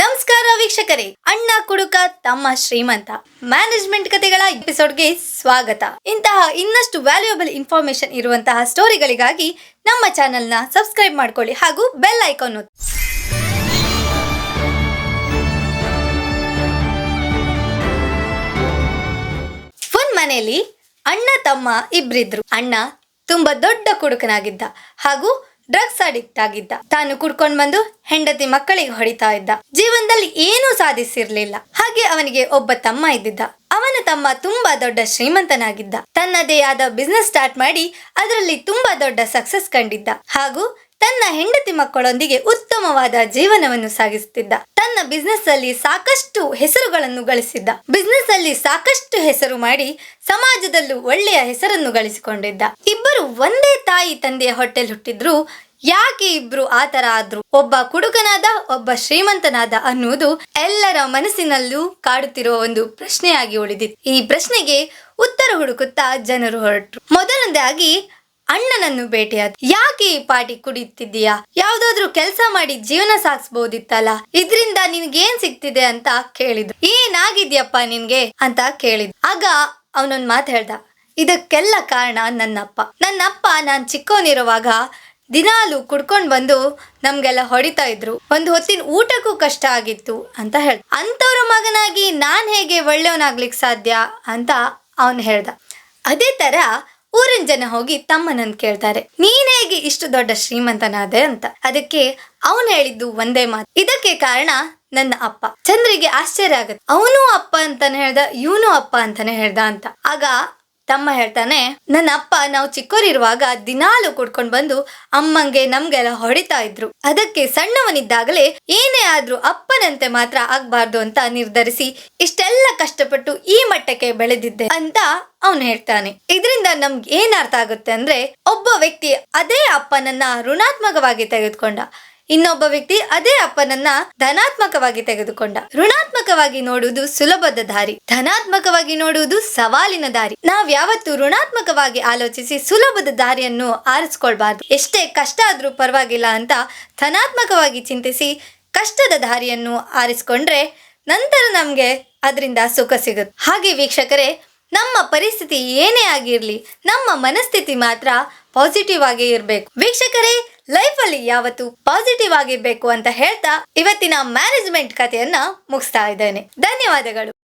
ನಮಸ್ಕಾರ ವೀಕ್ಷಕರೇ. ಅಣ್ಣ ಕುಡುಕ ತಮ್ಮ ಶ್ರೀಮಂತ. ಮ್ಯಾನೇಜ್ಮೆಂಟ್ ಕಥೆಗಳ ಎಪಿಸೋಡ್ಗೆ ಸ್ವಾಗತ. ಇಂತಹ ಇನ್ನಷ್ಟು ವ್ಯಾಲ್ಯೂಯಬಲ್ ಇನ್ಫಾರ್ಮೇಶನ್ ಇರುವಂತಹ ಸ್ಟೋರಿಗಳಿಗಾಗಿ ನಮ್ಮ ಚಾನೆಲ್ನ ಸಬ್ಸ್ಕ್ರೈಬ್ ಮಾಡ್ಕೊಳ್ಳಿ ಹಾಗೂ ಬೆಲ್ ಐಕಾನ್ ಒತ್ತಿ ಒಂದ್ ಮನೆಯಲ್ಲಿ ಅಣ್ಣ ತಮ್ಮ ಇಬ್ರಿದ್ರು. ಅಣ್ಣ ತುಂಬಾ ದೊಡ್ಡ ಕುಡುಕನಾಗಿದ್ದ ಹಾಗೂ ಡ್ರಗ್ಸ್ ಅಡಿಕ್ಟ್ ಆಗಿದ್ದ. ತಾನು ಕುಡ್ಕೊಂಡ್ ಬಂದು ಹೆಂಡತಿ ಮಕ್ಕಳಿಗೆ ಹೊಡಿತಾ ಇದ್ದ. ಜೀವನದಲ್ಲಿ ಏನೂ ಸಾಧಿಸಿರ್ಲಿಲ್ಲ. ಹಾಗೆ ಅವನಿಗೆ ಒಬ್ಬ ತಮ್ಮ ಇದ್ದಿದ್ದ. ಅವನ ತಮ್ಮ ತುಂಬಾ ದೊಡ್ಡ ಶ್ರೀಮಂತನಾಗಿದ್ದ. ತನ್ನದೇ ಆದ ಬಿಸ್ನೆಸ್ ಸ್ಟಾರ್ಟ್ ಮಾಡಿ ಅದರಲ್ಲಿ ತುಂಬಾ ದೊಡ್ಡ ಸಕ್ಸಸ್ ಕಂಡಿದ್ದ. ಹಾಗೂ ತನ್ನ ಹೆಂಡತಿ ಮಕ್ಕಳೊಂದಿಗೆ ಉತ್ತಮವಾದ ಜೀವನವನ್ನು ಸಾಗಿಸುತ್ತಿದ್ದ ತನ್ನ ಬಿಸ್ನೆಸ್ ಅಲ್ಲಿ ಸಾಕಷ್ಟು ಹೆಸರುಗಳನ್ನು ಗಳಿಸಿದ್ದ. ಬಿಸ್ನೆಸ್ ಅಲ್ಲಿ ಸಾಕಷ್ಟು ಹೆಸರು ಮಾಡಿ ಸಮಾಜದಲ್ಲೂ ಒಳ್ಳೆಯ ಹೆಸರನ್ನು ಗಳಿಸಿಕೊಂಡಿದ್ದ. ಇಬ್ಬರು ಒಂದೇ ತಾಯಿ ತಂದೆಯ ಹೊಟ್ಟೆಲ್ ಹುಟ್ಟಿದ್ರು. ಯಾಕೆ ಇಬ್ರು ಆತರ ಆದ್ರು? ಒಬ್ಬ ಕುಡುಕನಾದ, ಒಬ್ಬ ಶ್ರೀಮಂತನಾದ ಅನ್ನುವುದು ಎಲ್ಲರ ಮನಸ್ಸಿನಲ್ಲೂ ಕಾಡುತ್ತಿರುವ ಒಂದು ಪ್ರಶ್ನೆಯಾಗಿ ಉಳಿದಿತ್ತು. ಈ ಪ್ರಶ್ನೆಗೆ ಉತ್ತರ ಹುಡುಕುತ್ತಾ ಜನರು ಹೊರಟರು. ಮೊದಲನೇದಾಗಿ ಅಣ್ಣನನ್ನು ಭೇಟಿಯಾದ ಯಾಕೆ ಈ ಪಾಟಿ ಕುಡಿಯುತ್ತಿದ್ದೀಯಾ? ಯಾವ್ದಾದ್ರು ಕೆಲಸ ಮಾಡಿ ಜೀವನ ಸಾಗಿಸ್ಬೋದಿತ್ತಲ್ಲ? ಇದ್ರಿಂದ ನಿನ್ಗೇನ್ ಸಿಗ್ತಿದೆ ಅಂತ ಕೇಳಿದ್ರು. ಏನಾಗಿದ್ಯಪ್ಪ ನಿನ್ಗೆ? ಅಂತ ಕೇಳಿದ್ ಆಗ ಅವನೊಂದ್ ಮಾತು ಹೇಳ್ದ, ಇದಕ್ಕೆಲ್ಲ ಕಾರಣ ನನ್ನಪ್ಪ. ನನ್ನಪ್ಪ ನಾನ್ ಚಿಕ್ಕವನಿರುವಾಗ ದಿನಾಲು ಕುಡ್ಕೊಂಡು ಬಂದು ನಮ್ಗೆಲ್ಲ ಹೊಡಿತಾ ಇದ್ರು. ಒಂದು ಹೊತ್ತಿನ ಊಟಕ್ಕೂ ಕಷ್ಟ ಆಗಿತ್ತು ಅಂತ ಹೇಳ್ದ. ಅಂಥವ್ರ ಮಗನಾಗಿ ನಾನು ಹೇಗೆ ಒಳ್ಳೆಯವನಾಗ್ಲಿಕ್ ಸಾಧ್ಯ ಅಂತ ಅವನು ಹೇಳ್ದ. ಅದೇ ತರ ಊರಿನ ಜನ ಹೋಗಿ ತಮ್ಮನನ್ ಕೇಳ್ತಾರೆ. ನೀನ್ ಹೇಗೆ ಇಷ್ಟು ದೊಡ್ಡ ಶ್ರೀಮಂತನಾದೆ ಅಂತ. ಅದಕ್ಕೆ ಅವನು ಹೇಳಿದ್ದು ಒಂದೇ ಮಾತು. ಇದಕ್ಕೆ ಕಾರಣ ನನ್ನ ಅಪ್ಪ. ಚಂದ್ರಿಗೆ ಆಶ್ಚರ್ಯ ಆಗತ್ತೆ. ಅವನು ಅಪ್ಪ ಅಂತಾನೆ ಹೇಳ್ದ, ಇವನು ಅಪ್ಪ ಅಂತಾನೆ ಹೇಳ್ದ ಅಂತ. ಆಗ ತಮ್ಮ ಹೇಳ್ತಾನೆ, ನನ್ನ ಅಪ್ಪ ನಾವು ಚಿಕ್ಕೋರಿರುವಾಗ ದಿನಾಲು ಕುಡ್ಕೊಂಡ್ ಬಂದು ಅಮ್ಮಂಗೆ, ನಮ್ಗೆಲ್ಲ ಹೊಡಿತಾ ಇದ್ರು. ಅದಕ್ಕೆ ಸಣ್ಣವನಿದ್ದಾಗಲೇ ಏನೇ ಆದ್ರೂ ಅಪ್ಪನಂತೆ ಮಾತ್ರ ಆಗ್ಬಾರ್ದು ಅಂತ ನಿರ್ಧರಿಸಿ ಇಷ್ಟೆಲ್ಲ ಕಷ್ಟಪಟ್ಟು ಈ ಮಟ್ಟಕ್ಕೆ ಬೆಳೆದಿದ್ದೆ ಅಂತ ಅವನು ಹೇಳ್ತಾನೆ. ಇದರಿಂದ ನಮ್ಗೆ ಏನ್ ಅರ್ಥ ಆಗುತ್ತೆ ಅಂದ್ರೆ, ಒಬ್ಬ ವ್ಯಕ್ತಿ ಅದೇ ಅಪ್ಪನನ್ನ ಋಣಾತ್ಮಕವಾಗಿ ತೆಗೆದುಕೊಂಡ. ಇನ್ನೊಬ್ಬ ವ್ಯಕ್ತಿ ಅದೇ ಅಪ್ಪನನ್ನ ಧನಾತ್ಮಕವಾಗಿ ತೆಗೆದುಕೊಂಡ. ಋಣಾತ್ಮಕವಾಗಿ ನೋಡುವುದು ಸುಲಭದ ದಾರಿ. ಧನಾತ್ಮಕವಾಗಿ ನೋಡುವುದು ಸವಾಲಿನ ದಾರಿ. ನಾವ್ ಯಾವತ್ತು ಋಣಾತ್ಮಕವಾಗಿ ಆಲೋಚಿಸಿ ಸುಲಭದ ದಾರಿಯನ್ನು ಆರಿಸ್ಕೊಳ್ಬಾರ್ದು. ಎಷ್ಟೇ ಕಷ್ಟ ಆದ್ರೂ ಪರವಾಗಿಲ್ಲ ಅಂತ ಧನಾತ್ಮಕವಾಗಿ ಚಿಂತಿಸಿ ಕಷ್ಟದ ದಾರಿಯನ್ನು ಆರಿಸ್ಕೊಂಡ್ರೆ ನಂತರ ನಮ್ಗೆ ಅದರಿಂದ ಸುಖ ಸಿಗುತ್ತೆ. ಹಾಗೆ ವೀಕ್ಷಕರೇ, ನಮ್ಮ ಪರಿಸ್ಥಿತಿ ಏನೇ ಆಗಿರ್ಲಿ, ನಮ್ಮ ಮನಸ್ಥಿತಿ ಮಾತ್ರ ಪಾಸಿಟಿವ್ ಆಗಿ ಇರಬೇಕು. ವೀಕ್ಷಕರೇ ಲೈಫ್ ಅಲ್ಲಿ ಯಾವತ್ತು ಪಾಸಿಟಿವ್ ಆಗಿರ್ಬೇಕು ಅಂತ ಹೇಳ್ತಾ ಇವತ್ತಿನ ಮ್ಯಾನೇಜ್ಮೆಂಟ್ ಕಥೆಯನ್ನ ಮುಗಿಸ್ತಾ ಇದ್ದೇನೆ. ಧನ್ಯವಾದಗಳು.